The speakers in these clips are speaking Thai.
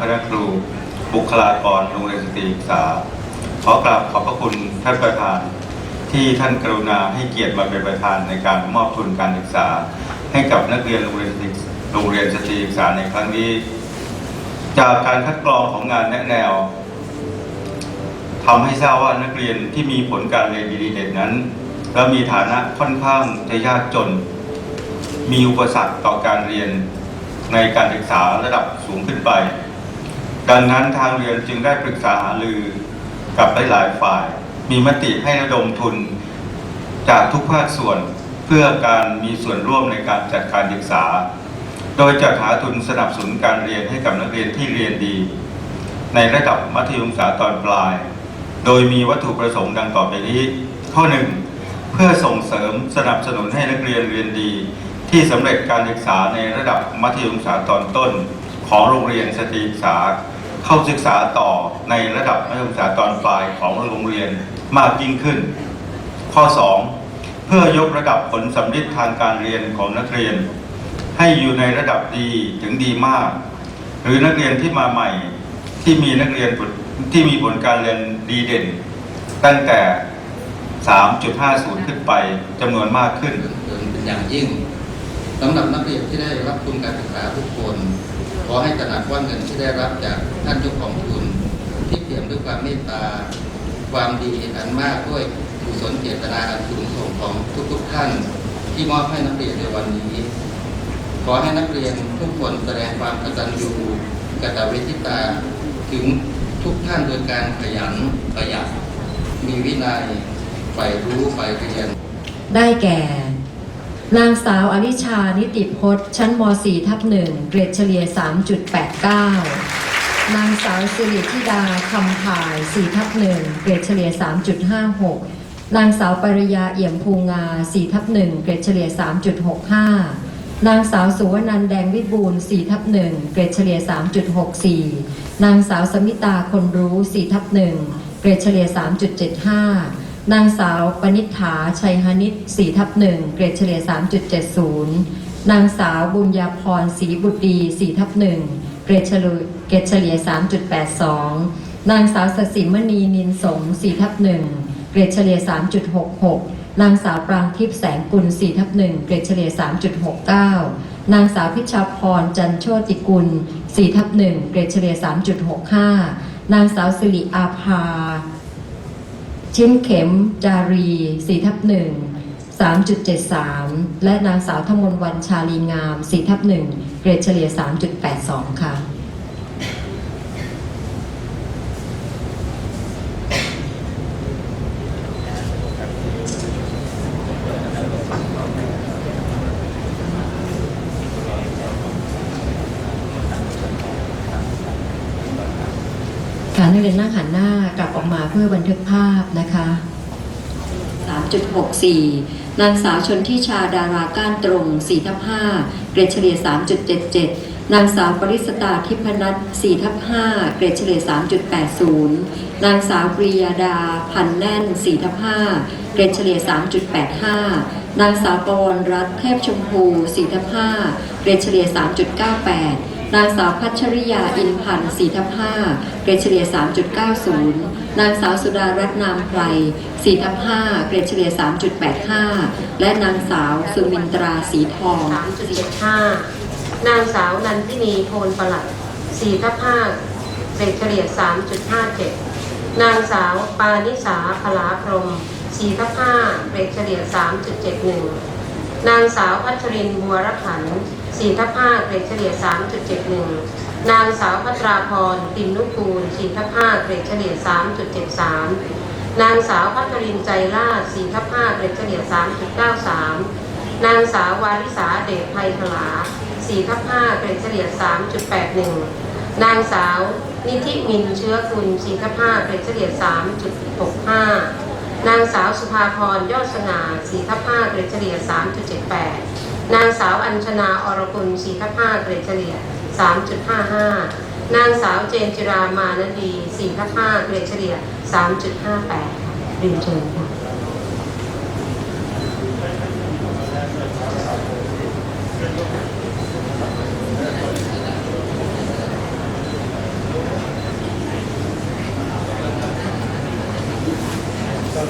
คณะครู บุคลากรโรงเรียนสตรีศึกษา ขอกราบขอบพระคุณท่านประธาน ที่ท่านกรุณาให้เกียรติมาเป็นประธานในการมอบทุนการศึกษา ให้กับนักเรียนโรงเรียนสตรีโรงเรียนสตรีศึกษาในครั้งนี้ จากการคัดกรองของงานแนะแนวทำให้ทราบว่านักเรียนที่มีผลการเรียนดีเด่นนั้น และมีฐานะค่อนข้างจะยากจน มีอุปสรรคต่อการเรียนในการศึกษาระดับสูงขึ้นไป ดังนั้นทางเรียนจึงได้ปรึกษาหารือกับหลายฝ่าย มีมติให้ระดมทุน จากทุกภาคส่วนเพื่อการมีส่วนร่วมในการจัดการศึกษา โดยจัดหาทุนสนับสนุนการเรียนให้กับนักเรียนที่เรียนดี ในระดับมัธยมศึกษาตอนปลาย โดยมีวัตถุประสงค์ดังต่อไปนี้ ข้อหนึ่งเพื่อส่งเสริมสนับสนุนให้นักเรียนเรียนดี ที่สำเร็จการศึกษาในระดับมัธยมศึกษาตอนต้น ของโรงเรียนสตรีศึกษา เข้าศึกษาต่อในระดับมัธยมศึกษาตอนปลายของโรงเรียนมากยิ่งขึ้น ข้อ 2 เพื่อยกระดับผลสำลิดทางการเรียนของนักเรียน ให้อยู่ในระดับดีถึงดีมาก หรือนักเรียนที่มาใหม่ที่มีนักเรียนที่มีผลการเรียนดีเด่น ตั้งแต่ 3.50 ขึ้นไปจำนวนมากขึ้นเกินเป็นอย่างยิ่งสำหรับนักเรียนที่ได้รับทุนการศึกษาทุก ให้ตระหนักว่าเงินที่ได้รับจากท่านเจ้าของทุน ที่เปี่ยมด้วยความเมตตา ความดีอันมากด้วยกุศลเจตนาอันสูงส่งของทุกๆท่าน ที่มอบให้นักเรียนในวันนี้ ขอให้นักเรียนทุกคนแสดงความกตัญญูกตเวทิตาถึงทุกท่านโดยการขยันประหยัดมีวินัยใฝ่รู้ใฝ่เรียน ได้แก่ นางสาวอลิชา นิติพจน์ ชั้นม .4 ทับ1เกรดเฉลี่ย 3.89 นางสาวสิริธิดาคำถ่าย4ทับ1เกรดเฉลี่ย 3.56 นางสาวปริยาเอี่ยมภูงา4ทับ1เกรดเฉลี่ย 3.65 นางสาวสุวนันแดงวิบูล4ทับ1เกรดเฉลี่ย 3.64 นางสาวสมิตาคนรู้4ทับ1เกรดเฉลี่ย 3.75 นางสาวปนิฐาชัยหนิต4ทับ1เกรดเฉลี่ย 3.70 นางสาวบุญญาพรศรีบุตรดี4ทับ1เกรดเฉลี่ยเกรดเฉลี่ย 3.82 นางสาวสศิมณีนินสง4ทับ1เกรดเฉลี่ย 3.66 นางสาวปรางทิพย์แสงกุล4ทับ1เกรดเฉลี่ย 3.69 นางสาวพิชาพรจันโชติกุล4ทับ1เกรดเฉลี่ย 3.65 นางสาวสิริอาภา ชิ้นเข็มจารี4ทับ1 3.73 และนางสาวธมนวันชาลีงาม4ทับ1เกรดเฉลี่ย 3.82 ค่ะ ค่ะ นักเรียนนั่งหันหน้ากลับออกมาเพื่อบันทึกภาพนะคะ 3.64 นางสาวชนทิชาดาราก้านตรง4ทับ5เกรดเฉลี่ย 3.77 นางสาวปริสตาทิพนัท4ทับ5เกรดเฉลี่ย 3.80 นางสาวปริยาดาพันแน่น4ทับ5เกรดเฉลี่ย 3.85 นางสาวปวรรัตน์เทพชมพู4ทับ5เกรดเฉลี่ย 3.98 นางสาวพัชริยาอินพันธ์4ทับ5เกรดเฉลี่ย 3.90 นางสาวสุดารัตน์นามไพร4ทับ5เกรดเฉลี่ย 3.85 และนางสาวสุมินตราสีทอง3.75 นางสาวนันทินีโพนประหลัด4ทับ5เกรดเฉลี่ย 3.57 นางสาวปานิสาพลาพรหม4ทับ5เกรดเฉลี่ย 3.71 นางสาวพัชรินบัวรขันธ์4ทับ5เกรดเฉลี่ย3.71นางสาวพัตราพรติมนุกูล4ทับ5เกรดเฉลี่ย3.73นางสาวพัชรินใจล่าศ4ทับ5เกรดเฉลี่ย3.93นางสาววาริสาเดชไพพลา4ทับ5เกรดเฉลี่ย3.81นางสาวนิธิมินเชื้อคุณ4ทับ5เกรดเฉลี่ย3.65 นางสาวสุภาพรยอดสง่า4ทับ5เกรดเฉลี่ย 3.78 นางสาวอัญชนาอรกุล4ทับ5เกรดเฉลี่ย 3.55 นางสาวเจนจิรามานดี4ทับ5เกรดเฉลี่ย 3.58เรียนเชิญค่ะ ขอ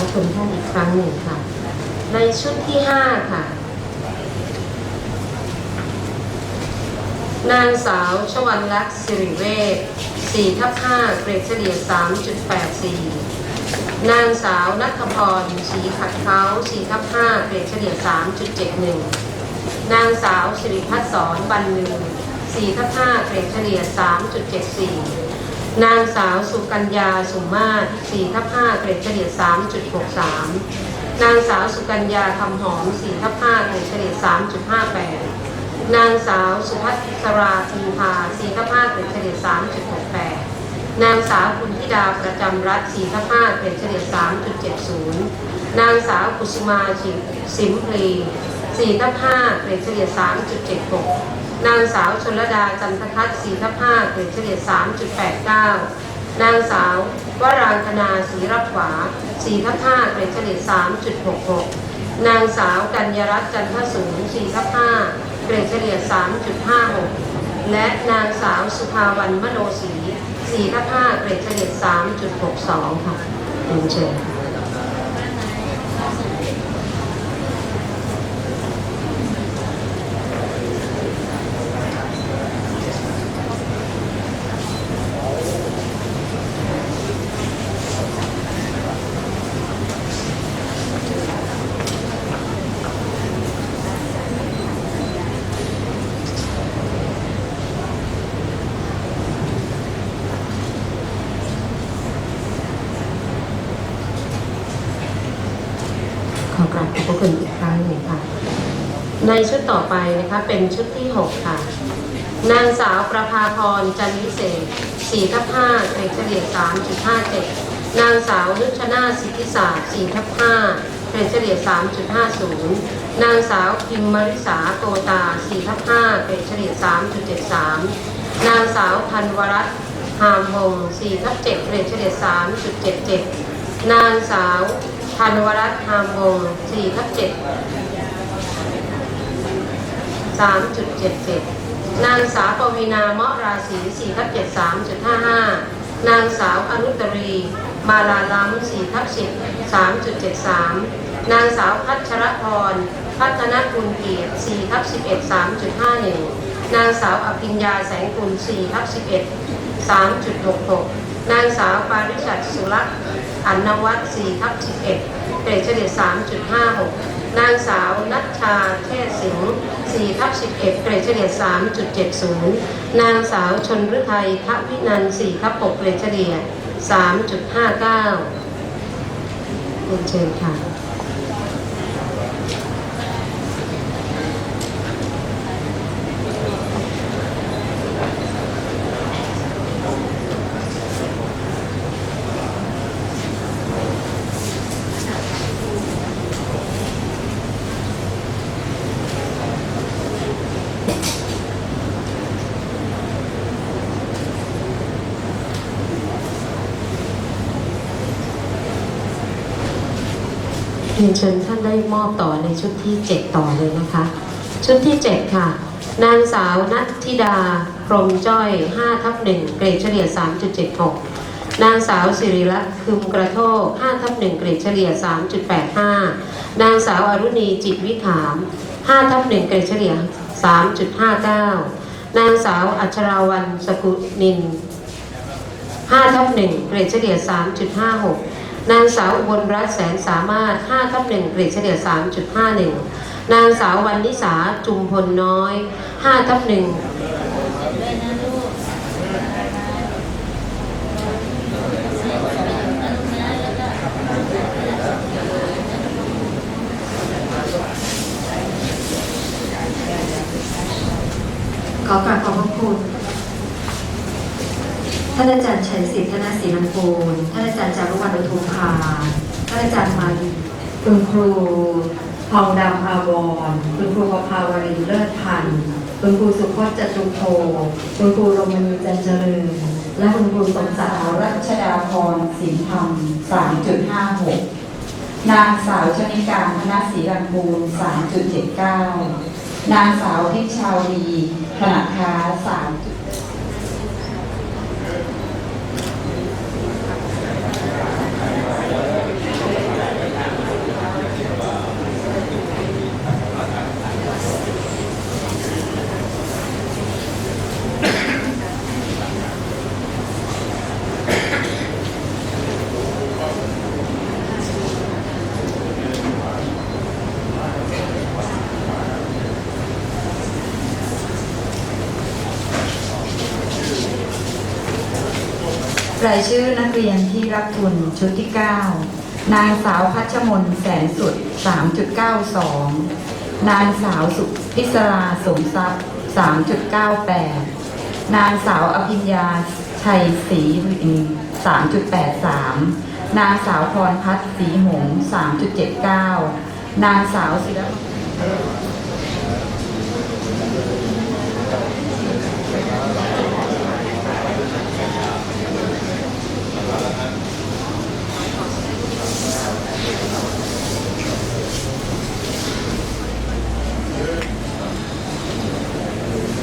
บคุณท่านอีกครั้งหนึ่งค่ะ ในชุดที่ห้าค่ะ นางสาวชวันลักษณ์สิริเวช4ทับ5เกรดเฉลี่ย 3.84 นางสาวนัทพรศรีขัดเขา4ทับ5เกรดเฉลี่ย 3.71 นางสาวสิริพัฒน์สอนบรรลือ4ทับ5เกรดเฉลี่ย 3.74 นางสาวสุกัญญาสุมาศ4ทับ5เกรดเฉลี่ย 3.63 นางสาวสุกัญญาคำหอม4ทับ5เกรดเฉลี่ย 3.58 นางสาวสุภัสราภูพา4ทับ5เกรดเฉลี่ย3.68นางสาวคุณธิดาประจำรัฐ4ทับ5เกรดเฉลี่ย3.70นางสาวกุสุมาชิสิมพลี4ทับ5เกรดเฉลี่ย3.76นางสาวชนลดาจันทคัต4ทับ5เกรดเฉลี่ย3.89นางสาววรางคณาศรีรับขวา4ทับ5เกรดเฉลี่ย3.66นางสาวกัญญรัตน์จันทสูง4ทับ5 เกรดเฉลี่ย 3.56 และนางสาวสุภาวันมโนศรี4ทับ5เกรดเฉลี่ย 3.62 ค่ะเรียนเชิญค่ะ ขอกราบขอบพระคุณอีกครั้งหนึ่งค่ะ ในชุดต่อไปนะคะเป็นชุดที่ 6 ค่ะ นางสาวประภาพรจันวิเศษ4ทับ5เกรดเฉลี่ย 3.57 นางสาวนุชนาสิทธิศาสตร์4ทับ5เกรดเฉลี่ย 3.50 นางสาวพิมมริสาโตตา4ทับ5เกรดเฉลี่ย 3.73 นางสาวพันวรัตน์หามวงศ์4ทับ7เกรดเฉลี่ย 3.77 นางสาว พันวรัตน์หามวงศ์4ทับ7 3.77นางสาวปวีนาเมาะราศี4ทับ73.55นางสาวอนุตรี มาลาล้ำ4ทับ10 3.73นางสาวพัชรพร พัฒนกุลเกียรติ4ทับ11 3.51นางสาวอภิญญาแสงกุล4ทับ11 3.66นางสาวปาริชัดสุรักษ์ อันนวัต4ทับ11เกรดเฉลี่ย 3.56 นางสาวนัชชาเทศสิงห์4ทับ11เกรดเฉลี่ย 3.70 นางสาวชนฤทัยทวินันท์4ทับ6เกรดเฉลี่ย 3.59เรียนเชิญค่ะ นเชิญท่านได้มอบต่อในชุดที่ 7 ต่อเลยนะคะ ชุดที่ 7 ค่ะ นางสาวนัทธิดา พรมจ้อย5ทับ1เกรดเฉลี่ย 3.76 นางสาวสิริลักษ์คึมกระโทก5ทับ1เกรดเฉลี่ย 3.85 นางสาวอรุณีจิตวิถาม5ทับ1เกรดเฉลี่ย 3.59 นางสาวอัชราวันสกุนิน5ทับ1เกรดเฉลี่ย 3.56 นางสาวอุบลรัตน์แสนสามารถ5ทับ1เกรดเฉลี่ย 3.51 นางสาววันนิสาจุมพลน้อย5ทับ1ขอกราบขอบพระคุณ ท่านอาจารย์ชัยศิษฐ์ธนศรีลำพูนท่านอาจารย์จารุวรรณอุทุมพาท่านอาจารย์มาลีคุณครูทองดำอาวรคุณครูประภาวรีเลิศพันธ์คุณครูสุพจน์จตุโพคุณครูรมณีจันเจริญ และคุณครูสมศักดิ์สารัชดาพรสินธรรม 3.56 นางสาวชนิการธนศรีรันบูรณ์3.79 นางสาวทิพชาวดีธนาคา3 รายชื่อนักเรียนที่รับทุนชุดที่ 9 นางสาวพัชมนแสนสุด 3.92 นางสาวสุพิศราสมทรัพย์ 3.98 นางสาวอภิญญาชัยศรีวิน3.83 นางสาวพรพัฒน์ศรีหงส์3.79 นางสาวศิรข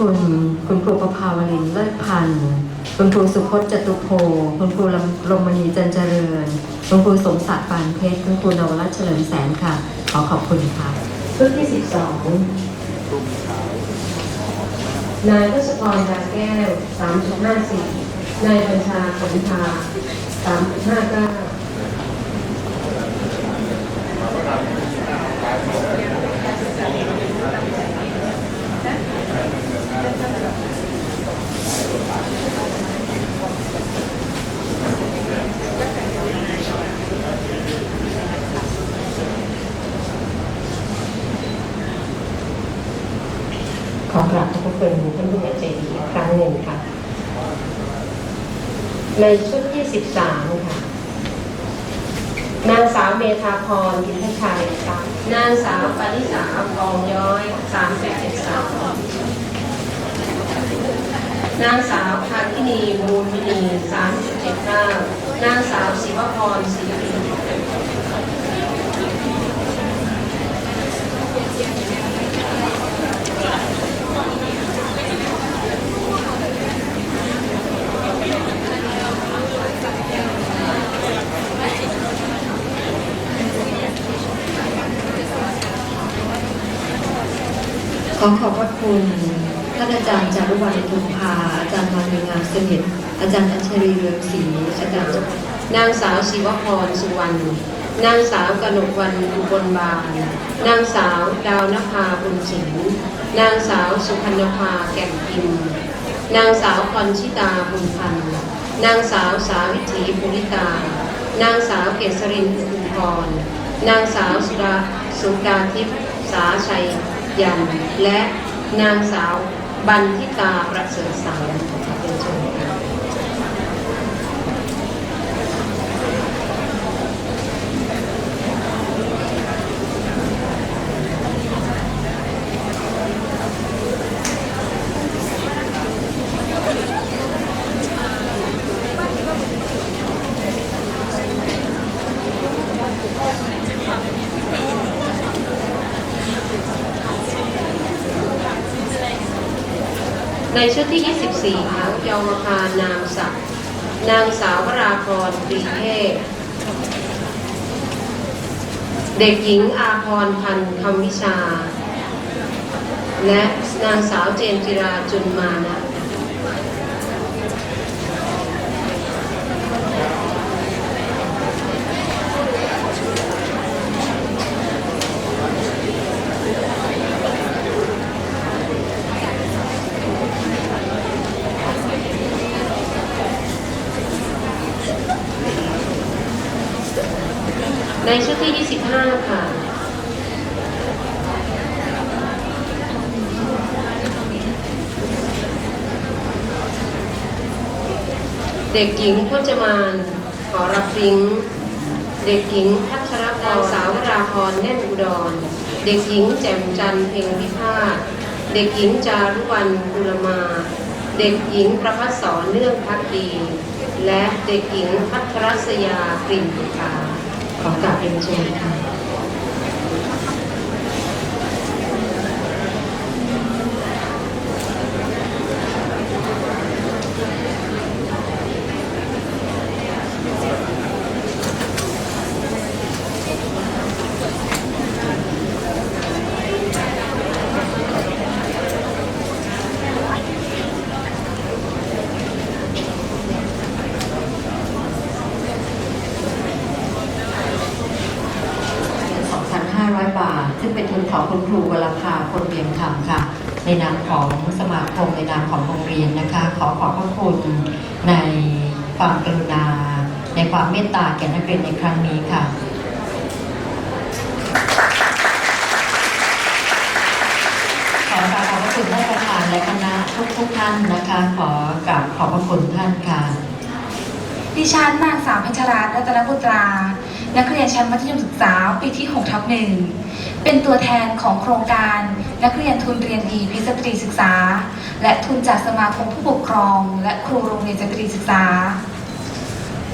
คุณคุณครูประภาวลินเลิศพันธ์คุณครูสุพจน์จตุโพคุณครูลมมณีจันเจริญ คุณครูสมศักดิ์ปานเพชร คุณครูนวรัตเฉลิมแสนค่ะ ขอขอบคุณค่ะชุดที่สิบสองนายทศพรดาแก้วสามจุดห้าสี่นายบัญชาขนทาสามจุดห้าเก้า ขอกราบขอบพระคุณท่านผู้ใหญ่ใจดีอีกครั้งหนึ่งค่ะ ในชุดที่สิบสามค่ะ นางสาวเมธาพรกินทชัยสามนางสาวปริสากองย้อยสามสิบเจ็ดสาม นางสาวภาคินีมูลมินีสามจุดเจ็ดเก้านางสาวศิวพรศรีปิขอขอบพระคุณ ท่านอาจารย์จารุวรรณทุมพาอาจารย์มานีงามสนิทอาจารย์อัญชลีเรืองศรีอาจารย์นางสาวศิวพรสุวรรณนางสาวกนกวันอุบลบานนางสาวดาวนภาบุญสิงนางสาวสุพรรณภาแก่นพิมนางสาวพรชิตาบุญพันธ์นางสาวสาวิถีภูริตานางสาวเกษรินทร์อุพรนางสาวสุดาสุดาทิพย์สาชัยยันและนางสาว บันทิกาประเสริฐสารเป็นชมค่ะ ในชุดที่ 24ค่ะเยาวภานามศักดิ์นางสาววราพรปรีเทพ เด็กหญิงอาพรพันธ์คำวิชา และนางสาวเจนจิราจุนมานะ ในชุดที่ 25 ค่ะ เด็กหญิงพจมานขอรับริ้ง เด็กหญิงพัชรพรสาวราพรแน่นอุดร เด็กหญิงแจ่มจันเพ็งพิพาทเด็กหญิงจารุวรรณกุลมา เด็กหญิงประพัสสรเนื่องพักดี และเด็กหญิงพัทรศยากลิ่นบุตาขอกราบเรียนเชิญค่ะ 2,500 บาท ซึ่งเป็นทุนของคุณครูวรภาคนเวียงคำค่ะ ในนามของสมาคมในนามของโรงเรียนนะคะ ขอขอบพระคุณในความกรุณา ในความเมตตาแก่นักเรียนในครั้งนี้ค่ะขอกราบขอบพระคุณท่านประธานและคณะทุกทุกท่านนะคะ ขอกราบขอบพระคุณท่านค่ะ ดิฉันนางสาวพัชรารัตนบุตรา นักเรียนชั้นมัธยมศึกษาปีที่6ทับหนึ่งเป็นตัวแทนของโครงการ นักเรียนทุนเรียนดีพิสตรีศึกษา และทุนจากสมาคมผู้ปกครอง และครูโรงเรียนสตรีศึกษา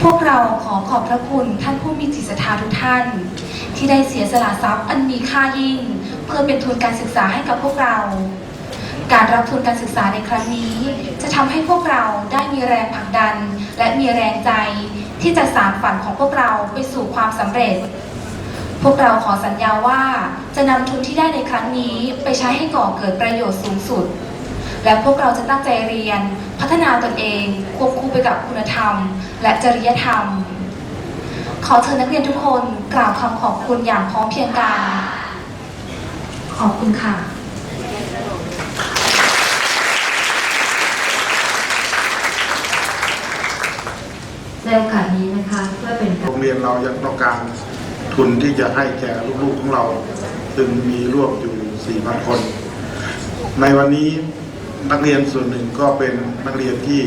พวกเราขอขอบพระคุณท่านผู้มีจิตศรัทธาทุกท่าน ที่ได้เสียสละทรัพย์อันมีค่ายิ่ง เพื่อเป็นทุนการศึกษาให้กับพวกเรา การรับทุนการศึกษาในครั้งนี้ จะทำให้พวกเราได้มีแรงผลักดัน และมีแรงใจที่จะสานฝันของพวกเราไปสู่ความสำเร็จ วกเราขอสัญญาว่าจะนำทุนที่ได้ในครั้งนี้ไปใช้ให้ก่อเกิดประโยชน์สูงสุด และพวกเราจะตั้งใจเรียน พัฒนาตนเองควบคู่ไปกับคุณธรรม และจริยธรรม ขอเชิญนักเรียนทุกคนกล่าวคำขอบคุณอย่างพร้อมเพรียงกัน ขอบคุณค่ะในโอกาสนี้นะคะเพื่อเป็นการโรงเรียนเรายังต้องการ ทุนที่จะให้แก่ลูกๆของเรา ซึ่งมีร่วมอยู่ 4,000 คน ในวันนี้นักเรียนส่วนหนึ่งก็เป็นนักเรียนที่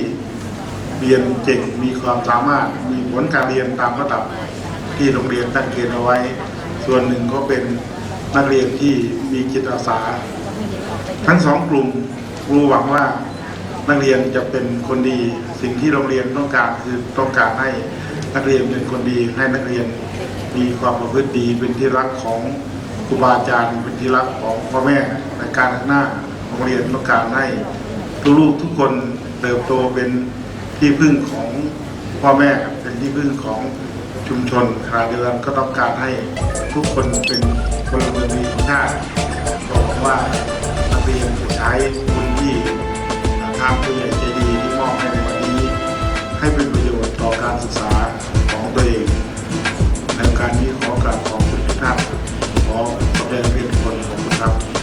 เรียนเก่งมีความสามารถมีผลการเรียนตามระดับที่โรงเรียนตั้งเกณฑ์เอาไว้ ส่วนหนึ่งก็เป็นนักเรียนที่มีจิตอาสา ทั้งสองกลุ่มครูหวังว่านักเรียนจะเป็นคนดี สิ่งที่โรงเรียนต้องการคือต้องการให้นักเรียนเป็นคนดีให้นักเรียน มีความประพฤติดีเป็นที่รักของครูบาอาจารย์เป็นที่รักของพ่อแม่ในการข้างหน้าโรงเรียนต้องการให้ลูกทุกคนเติบโตเป็นที่พึ่งของพ่อแม่เป็นที่พึ่งของชุมชนคราเดียวก็ต้องการให้ทุกคนเป็นคนเมืองดีของชาติก็หะว่านักเรียนจะใช้คุณที่ทางผู้ใหญ่ใจดีที่มอบให้ในวันนี้ ให้เป็นประโยชน์ต่อการศึกษา ในการนี้ขอกราบขอบคุณทุกท่านขอแสดงเป็นคนของคุณครับ